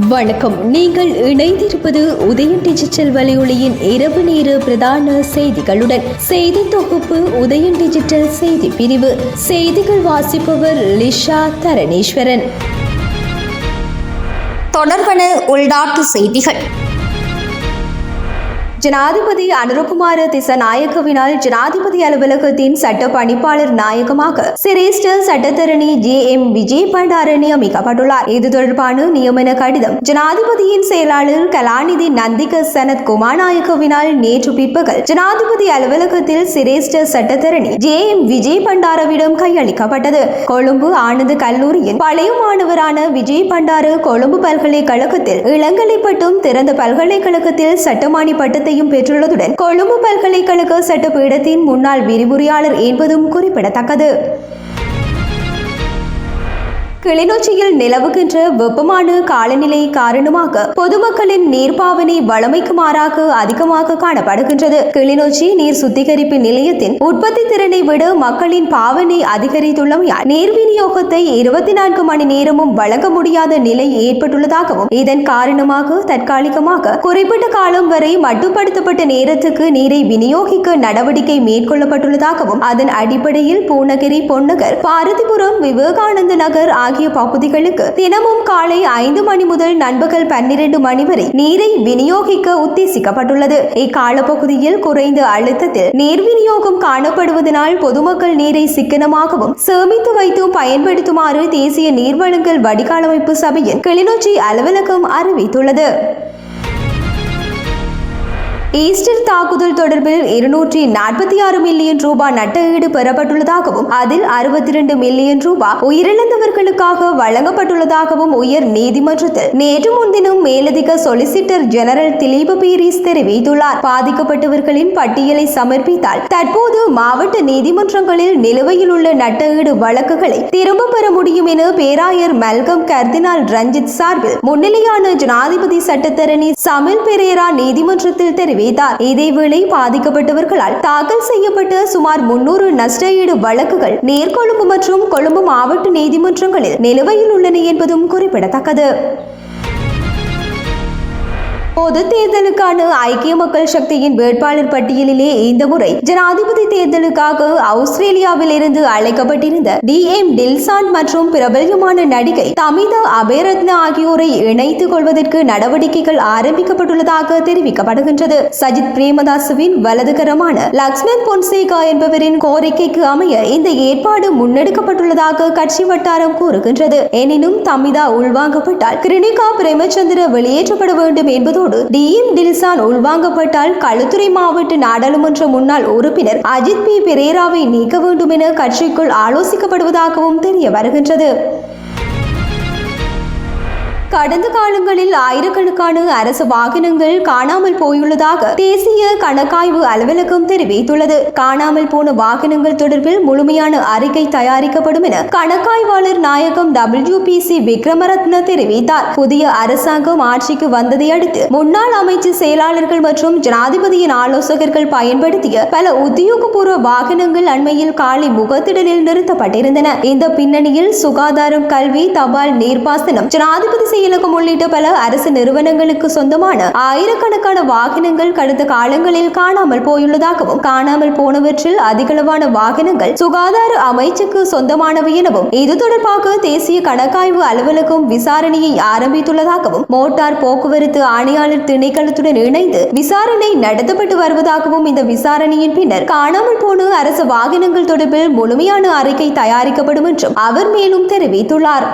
வணக்கம். நீங்கள் இணைந்திருப்பது உதயம் டிஜிட்டல் வலையொலியின் இரவு நேர பிரதான செய்திகளுடன் செய்தி தொகுப்பு உதயம் டிஜிட்டல் செய்தி பிரிவு. செய்திகள் வாசிப்பவர் லிஷா தரணீஸ்வரன். தொடர்பன உள்நாட்டு செய்திகள். ஜனாதிபதி அனுரகுமார திசநாயக்கவினால் ஜனாதிபதி அலுவலகத்தின் சட்ட பணிப்பாளர் நாயகமாக சிரேஷ்ட சட்டத்தரணி ஜே எம் விஜய் பண்டார நியமிக்கப்பட்டுள்ளார் இது தொடர்பான நியமன கடிதம் ஜனாதிபதியின் செயலாளர் கலாநிதி நந்திக சனத் குமாநாயக்கவினால் நேற்று பிற்பகல் ஜனாதிபதி அலுவலகத்தில் சிரேஷ்ட சட்டத்தரணி ஜே எம் விஜய் பண்டாரவிடம் கையளிக்கப்பட்டது. கொழும்பு ஆனந்த கல்லூரியின் பழைய மாணவரான விஜய் பண்டார கொழும்பு பல்கலைக்கழகத்தில் இளங்கலை பட்டும் திறந்த பல்கலைக்கழகத்தில் சட்டமானி பட்டத்தையும் பெற்றுள்ளதுடன் கொழும்பு பல்கலைக்கழக சட்டப்பீடத்தின் முன்னாள் விரிவுரையாளர் என்பதும் குறிப்பிடத்தக்கது. கிளிநொச்சியில் நிலவுகின்ற வெப்பமான காலநிலை காரணமாக பொதுமக்களின் நீர்ப்பாவனை வளமைக்கு மாறாக அதிகமாக காணப்படுகின்றது. கிளிநொச்சி நீர் சுத்திகரிப்பு நிலையத்தின் உற்பத்தி திறனை விட மக்களின் பாவனை அதிகரித்துள்ளமையால் நீர் விநியோகத்தை இருபத்தி நான்கு மணி நேரமும் வழங்க முடியாத நிலை ஏற்பட்டுள்ளதாகவும் இதன் காரணமாக தற்காலிகமாக குறிப்பிட்ட காலம் வரை மட்டுப்படுத்தப்பட்ட நேரத்துக்கு நீரை விநியோகிக்க நடவடிக்கை மேற்கொள்ளப்பட்டுள்ளதாகவும் அதன் அடிப்படையில் பூநகரி பொன்னகர் பாரதிபுரம் விவேகானந்த நகர் ஆகிய பகுதிகளுக்கு தினமும் காலை ஐந்து மணி முதல் நண்பகல் பன்னிரண்டு மணி வரை நீரை விநியோகிக்க உத்தேசிக்கப்பட்டுள்ளது. இக்கால பகுதியில் குறைந்த அழுத்தத்தில் நீர் விநியோகம் காணப்படுவதனால் பொதுமக்கள் நீரை சிக்கனமாகவும் சேமித்து வைத்தும் பயன்படுத்துமாறு தேசிய நீர்வழங்கல் வடிகாலமைப்பு சபையின் கிளிநொச்சி அலுவலகம் அறிவித்துள்ளது. ஈஸ்டர் தாக்குதல் தொடர்பில் இருநூற்றி நாற்பத்தி ஆறு மில்லியன் ரூபாய் நட்டஈடு பெறப்பட்டுள்ளதாகவும் அதில் அறுபத்தி இரண்டு மில்லியன் ரூபாய் உயிரிழந்தவர்களுக்காக வழங்கப்பட்டுள்ளதாகவும் உயர் நீதிமன்றத்தில் நேற்று முன்தினம் மேலதிக சொலிசிட்டர் ஜெனரல் திலீப பீரிஸ் தெரிவித்துள்ளார். பாதிக்கப்பட்டவர்களின் பட்டியலை சமர்ப்பித்தால் தற்போது மாவட்ட நீதிமன்றங்களில் நிலுவையில் உள்ள நட்டஈடு வழக்குகளை திரும்ப பெற முடியும் என பேராயர் மல்கம் கர்தினால் ரஞ்சித் சார்பில் முன்னிலையான ஜனாதிபதி சட்டத்தரணி சமில் பெரேரா நீதிமன்றத்தில் தெரிவித்தார் இதேவேளை பாதிக்கப்பட்டவர்களால் தாக்கல் செய்யப்பட்ட சுமார் முன்னூறு நஷ்டஈடு வழக்குகள் நேர்கொழும்பு மற்றும் கொழும்பு மாவட்ட நீதிமன்றங்களில் நிலுவையில் உள்ளன என்பதும் குறிப்பிடத்தக்கது. பொது தேர்தலுக்கான ஐக்கிய மக்கள் சக்தியின் வேட்பாளர் பட்டியலிலே இந்த முறை ஜனாதிபதி தேர்தலுக்காக ஆஸ்திரேலியாவில் இருந்து அழைக்கப்பட்டிருந்த டி எம் டில்சான் மற்றும் பிரபல்யமான நடிகை தமிதா அபேரத்ன ஆகியோரை இணைத்துக் கொள்வதற்கு நடவடிக்கைகள் ஆரம்பிக்கப்பட்டுள்ளதாக தெரிவிக்கப்படுகின்றது. சஜித் பிரேமதாசுவின் வலதுகரமான லக்ஷ்மண் பொன்சேகா என்பவரின் கோரிக்கைக்கு அமைய இந்த ஏற்பாடு முன்னெடுக்கப்பட்டுள்ளதாக கட்சி வட்டாரம் கூறுகின்றது. எனினும் தமிதா உள்வாங்கப்பட்டால் கிருணிகா பிரேமச்சந்திர வெளியேற்றப்பட வேண்டும் அதோடு டிஎம் டில்சான் உள்வாங்கப்பட்டால் களுத்துறை மாவட்ட நாடாளுமன்ற முன்னாள் உறுப்பினர் அஜித் பி. பெரேராவை நீக்க வேண்டும் என கட்சிக்குள் ஆலோசிக்கப்படுவதாகவும் தெரிய வருகின்றது. கடந்த காலங்களில் ஆயிரக்கணக்கான அரசு வாகனங்கள் காணாமல் போயுள்ளதாக தேசிய கணக்காய்வு அலுவலகம் தெரிவித்துள்ளது. காணாமல் போன வாகனங்கள் தொடர்பில் முழுமையான அறிக்கை தயாரிக்கப்படும் என கணக்காய்வாளர் நாயகம் டபிள்யூ பி சி விக்ரமரத்ன தெரிவித்தார். புதிய அரசாங்கம் ஆட்சிக்கு வந்ததை அடுத்து முன்னாள் அமைச்சு செயலாளர்கள் மற்றும் ஜனாதிபதியின் ஆலோசகர்கள் பயன்படுத்திய பல உத்தியோகபூர்வ வாகனங்கள் அண்மையில் காலை முகத்திடலில் நிறுத்தப்பட்டிருந்தன. இந்த பின்னணியில் சுகாதாரம் கல்வி தபால் நீர்ப்பாசனம் ஜனாதிபதி இலக்கம் உள்ளிட்ட பல அரசு நிறுவனங்களுக்கு சொந்தமான ஆயிரக்கணக்கான வாகனங்கள் கடந்த காலங்களில் காணாமல் போயுள்ளதாகவும் காணாமல் போனவற்றில் அதிகளவான வாகனங்கள் சுகாதார அமைச்சுக்கு சொந்தமானவை எனவும் இது தொடர்பாக தேசிய கணக்காய்வு அலுவலகம் விசாரணையை ஆரம்பித்துள்ளதாகவும் மோட்டார் போக்குவரத்து ஆணையாளர் திணைக்களத்துடன் இணைந்து விசாரணை நடத்தப்பட்டு வருவதாகவும் இந்த விசாரணையின் பின்னர் காணாமல் போன அரசு வாகனங்கள் தொடர்பில் முழுமையான அறிக்கை தயாரிக்கப்படும் என்றும் அவர் மேலும் தெரிவித்துள்ளார்.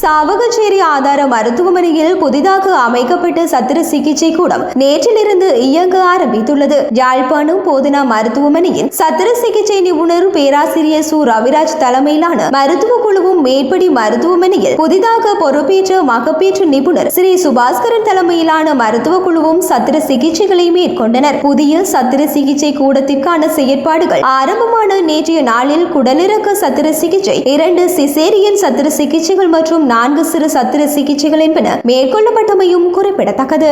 சாவகச்சேரி ஆதார மருத்துவமனையில் புதிதாக அமைக்கப்பட்ட சத்திர சிகிச்சை கூடம் நேற்றிலிருந்து இயங்க ஆரம்பித்துள்ளது. யாழ்ப்பாணம் போதனா மருத்துவமனையின் சத்திர சிகிச்சை நிபுணர் பேராசிரியர் சு. ரவிராஜ் தலைமையிலான மருத்துவ குழுவும் மேற்படி மருத்துவமனையில் புதிதாக பொறுப்பேற்ற மகப்பேற்று நிபுணர் ஸ்ரீ சுபாஸ்கரன் தலைமையிலான மருத்துவ குழுவும் சத்திர சிகிச்சைகளை மேற்கொண்டனர். புதிய சத்திர சிகிச்சை கூடத்திற்கான செயற்பாடுகள் ஆரம்பமான நேற்றைய நாளில் குடலிறக்க சத்திர சிகிச்சை இரண்டு சிசேரியன் சத்திர சிகிச்சைகள் மற்றும் நான்கு சிறு சத்திர சிகிச்சைகள் என்பன மேற்கொள்ளப்பட்டமையும் குறிப்பிடத்தக்கது.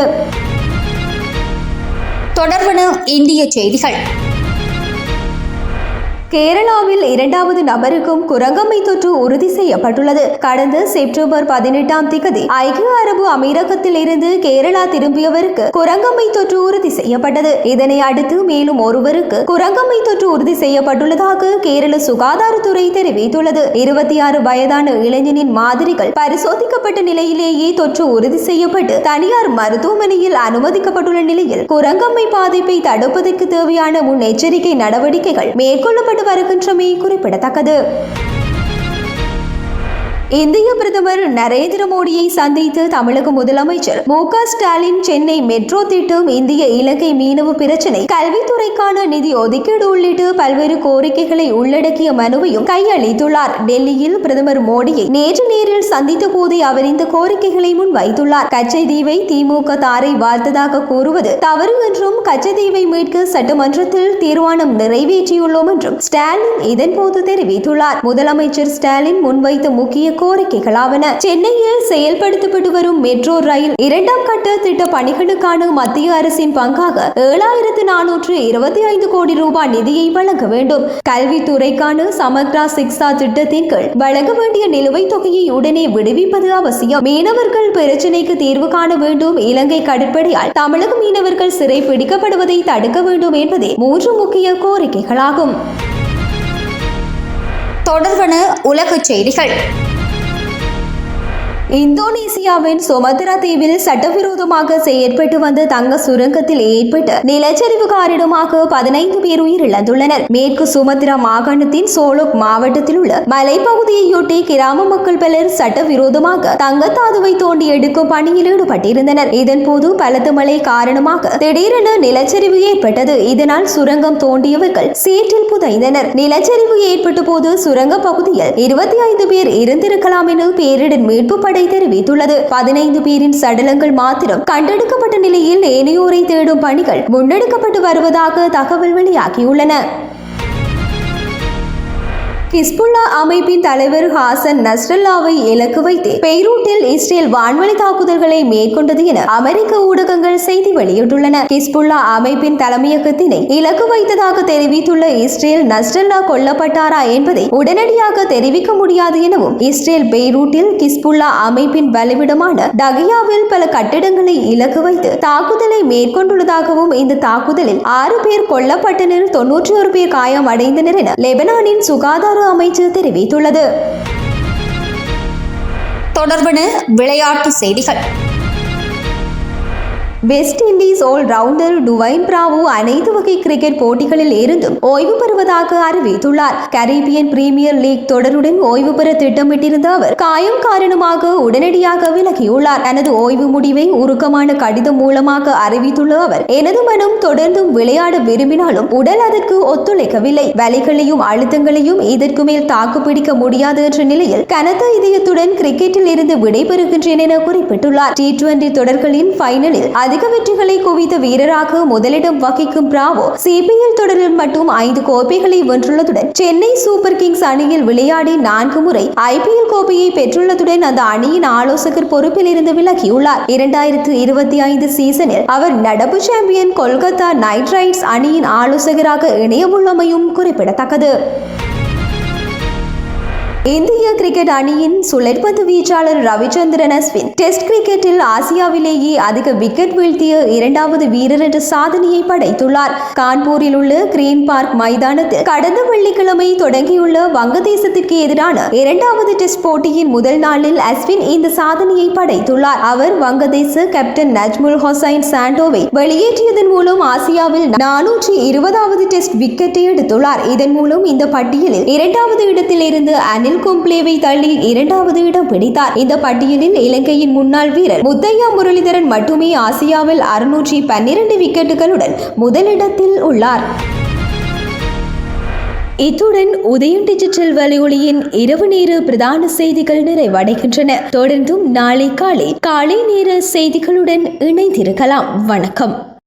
தொடர்பன இந்திய செய்திகள். கேரளாவில் இரண்டாவது நபருக்கும் குரங்கம்மை தொற்று உறுதி செய்யப்பட்டுள்ளது. கடந்த செப்டம்பர் பதினெட்டாம் திகதி ஐக்கிய அரபு அமீரகத்தில் இருந்து கேரளா திரும்பியவருக்கு குரங்கம்மை தொற்று உறுதி செய்யப்பட்டது. இதனை அடுத்து மேலும் ஒருவருக்கு குரங்கம்மை தொற்று உறுதி செய்யப்பட்டுள்ளதாக கேரள சுகாதாரத்துறை தெரிவித்துள்ளது. இருபத்தி ஆறு வயதான இளைஞனின் மாதிரிகள் பரிசோதிக்கப்பட்ட நிலையிலேயே தொற்று உறுதி செய்யப்பட்டு தனியார் மருத்துவமனையில் அனுமதிக்கப்பட்டுள்ள நிலையில் குரங்கம்மை பாதிப்பை தடுப்பதற்கு தேவையான முன்னெச்சரிக்கை நடவடிக்கைகள் மேற்கொள்ளப்பட்டு வருகின்றமை குறிப்பிடத்தக்கது. இந்திய பிரதமர் நரேந்திர மோடியை சந்தித்து தமிழக முதலமைச்சர் மு க ஸ்டாலின் சென்னை மெட்ரோ திட்டம் இந்திய இலங்கை மீனவ பிரச்சினை கல்வித்துறைக்கான நிதி ஒதுக்கீடு உள்ளிட்ட பல்வேறு கோரிக்கைகளை உள்ளடக்கிய மனுவையும் கையளித்துள்ளார். டெல்லியில் பிரதமர் மோடியை நேற்று நேரில் சந்தித்த போதே அவர் இந்த கோரிக்கைகளை முன்வைத்துள்ளார். கச்சைதீவை திமுக தாரை வார்த்ததாக கூறுவது தவறு என்றும் கச்சைதீவை மீட்க சட்டமன்றத்தில் தீர்மானம் நிறைவேற்றியுள்ளோம் என்றும் ஸ்டாலின் இதன்போது தெரிவித்துள்ளார். முதலமைச்சர் ஸ்டாலின் முன்வைத்த முக்கிய கோரிக்கைகளாவன. சென்னையில் செயல்படுத்தப்பட்டு வரும் மெட்ரோ ரயில் இரண்டாம் கட்ட திட்ட பணிகளுக்கான மத்திய அரசின் பங்காக ஏழாயிரத்து நானூற்று இருபத்தி ஐந்து கோடி ரூபாய் நிதியை வழங்க வேண்டும். கல்வித்துறைக்கான சமக்ரா சிக்ஸா திட்டத்தின் கீழ் வழங்க வேண்டிய நிலுவைத் தொகையை உடனே விடுவிப்பது அவசியம். மீனவர்கள் பிரச்சினைக்கு தீர்வு காண வேண்டும். இலங்கை கடற்படையால் தமிழக மீனவர்கள் சிறை பிடிக்கப்படுவதை தடுக்க வேண்டும் என்பதே மூன்று முக்கிய கோரிக்கைகளாகும். தொடர்பான உலகச் செய்திகள். இந்தோனேசியாவின் சுமத்ரா தீவில் சட்டவிரோதமாக செயற்பட்டு வந்த தங்க சுரங்கத்தில் ஏற்பட்ட நிலச்சரிவு காரணமாக பதினைந்து பேர் உயிரிழந்துள்ளனர். மேற்கு சுமத்ரா மாகாணத்தின் சோலோக் மாவட்டத்தில் உள்ள மலைப்பகுதியையொட்டி கிராம மக்கள் பலர் சட்டவிரோதமாக தங்கத்தாதுவை தோண்டி எடுக்கும் பணியில் ஈடுபட்டிருந்தனர். இதன்போது பலத்த மழை காரணமாக திடீரென நிலச்சரிவு ஏற்பட்டது. இதனால் சுரங்கம் தோண்டியவர்கள் சேற்றில் புதைந்தனர். நிலச்சரிவு ஏற்பட்ட போது சுரங்க பகுதியில் இருபத்தி ஐந்து பேர் இருந்திருக்கலாம் என பேரிடர் மீட்பு படை தெரிவித்துள்ளது. பதினைந்து பேரின் சடலங்கள் மாத்திரம் கண்டெடுக்கப்பட்ட நிலையில் ஏனையோரை தேடும் பணிகள் முன்னெடுக்கப்பட்டு வருவதாக தகவல் வெளியாகியுள்ளன. ஹிஸ்புல்லா அமைப்பின் தலைவர் ஹாசன் நஸ்ரல்லாவை இலக்கு வைத்து பெய்ரூட்டில் இஸ்ரேல் வான்வழி தாக்குதல்களை மேற்கொண்டது என அமெரிக்க ஊடகங்கள் செய்தி வெளியிட்டுள்ளன. ஹிஸ்புல்லா அமைப்பின் தலைமையகத்தினை இலக்கு வைத்ததாக தெரிவித்துள்ள இஸ்ரேல் நஸ்ரல்லா கொல்லப்பட்டாரா என்பதை உடனடியாக தெரிவிக்க முடியாது எனவும் இஸ்ரேல் பெய்ரூட்டில் ஹிஸ்புல்லா அமைப்பின் பலிவிடமான டகியாவில் பல கட்டிடங்களை இலக்கு வைத்து தாக்குதலை மேற்கொண்டுள்ளதாகவும் இந்த தாக்குதலில் ஆறு பேர் கொல்லப்பட்டனர் தொன்னூற்றி ஒரு பேர் காயம் அடைந்தனர் என லெபனானின் சுகாதார அமைச்சு தெரிவித்துள்ளது. தொடர்பான விளையாட்டு செய்திகள். West Indies all rounder Dwayne Bravo அனைத்து வகை கிரிக்கெட் போட்டிகளில் இருந்தும் ஓய்வு பெறுவதாக அறிவித்துள்ளார். கரீபியன் பிரீமியர் லீக் தொடருடன் ஓய்வு பெற திட்டமிட்டிருந்த அவர் காயம் காரணமாக உடனடியாக விலகியுள்ளார். தனது ஓய்வு முடிவை உருக்கமான கடிதம் மூலமாக அறிவித்துள்ள அவர் எனது மனம் தொடர்ந்தும் விளையாட விரும்பினாலும் உடல் அதற்கு ஒத்துழைக்கவில்லை. வலிகளையும் அழுத்தங்களையும் இதற்கு மேல் தாக்குப்பிடிக்க முடியாது என்ற நிலையில் கனத்த இதயத்துடன் கிரிக்கெட்டில் இருந்து விடைபெறுகின்றேன் என குறிப்பிட்டுள்ளார். டி டுவெண்டி தொடர்களின் ஃபைனலில் அதிக வெற்றிகளை குவித்த வீரராக முதலிடம் வகிக்கும் பிராவோ சிபிஎல் தொடரில் மட்டும் ஐந்து கோப்பைகளை வென்றுள்ளதுடன் சென்னை சூப்பர் கிங்ஸ் அணியில் விளையாடி நான்கு முறை ஐபிஎல் கோப்பையை பெற்றுள்ளதுடன் அந்த அணியின் ஆலோசகர் பொறுப்பில் இருந்து விலகியுள்ளார். இரண்டாயிரத்து இருபத்தி ஐந்து சீசனில் அவர் நடப்பு சாம்பியன் கொல்கத்தா நைட் ரைட்ஸ் அணியின் ஆலோசகராக இணையவுள்ளமையும் குறிப்பிடத்தக்கது. இந்திய கிரிக்கெட் அணியின் சுழற்பந்து வீச்சாளர் ரவிச்சந்திரன் அஸ்வின். டெஸ்ட் கிரிக்கெட்டில் ஆசியாவிலேயே அதிக விக்கெட் வீழ்த்திய இரண்டாவது வீரர் என்ற சாதனையை படைத்துள்ளார். கான்பூரில் உள்ள கிரீன் பார்க் மைதானத்தில் கடந்த வெள்ளிக்கிழமை தொடங்கியுள்ள வங்கதேசத்திற்கு எதிரான இரண்டாவது டெஸ்ட் போட்டியின் முதல் நாளில் அஸ்வின் இந்த சாதனையை படைத்துள்ளார். அவர் வங்கதேச கேப்டன் நஜ்முல் ஹொசைன் சாண்டோவை வெளியேற்றியதன் மூலம் ஆசியாவில் நானூற்றி இருபதாவது டெஸ்ட் விக்கெட்டை எடுத்துள்ளார். இதன் மூலம் இந்த பட்டியலில் இரண்டாவது இடத்தில் இருந்து அனில் கும்ப்ளேவை தள்ளி இரண்டாவது இடம் பிடித்தார். இந்த பட்டியலில் இலங்கையின் முன்னாள் வீரர் முத்தையா முரளிதரன் மட்டுமே ஆசியாவில் அறுநூற்றி பன்னிரண்டு விக்கெட்டுகளுடன் முதலிடத்தில் உள்ளார். இத்துடன் உதயம் டிஜிட்டல் வலையொலியின் இரவு நேர பிரதான செய்திகள் நிறைவடைகின்றன. தொடர்ந்தும் நாளை காலை காலை நேர செய்திகளுடன் இணைந்திருக்கலாம். வணக்கம்.